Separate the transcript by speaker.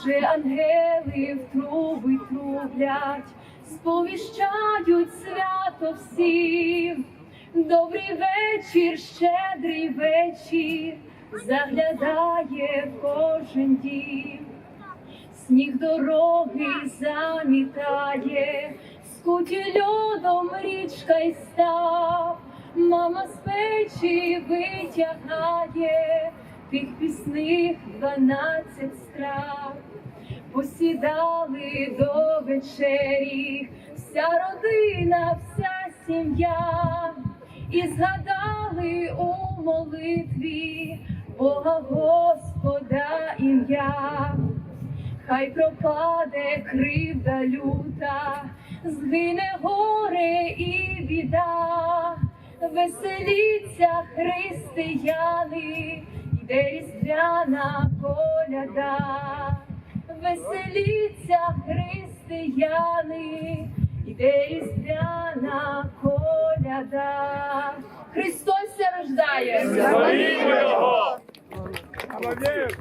Speaker 1: вже ангели в труби трублять, сповіщають свято всім. Добрий вечір, щедрий вечір, заглядає в кожен дім. Сніг дороги замітає, скуті льодом річка й став, мама з печі витягає тих пісних дванадцять страв. Посідали до вечері, вся родина, вся сім'я, і згадали у молитві Бога Господа ім'я. Хай пропаде кривда люта, згине горе і біда, веселіться християни, йде різдвяна коляда, християни, йде різдвяна коляда. Христос ся рождає!
Speaker 2: Славімо його!
Speaker 3: Молодець!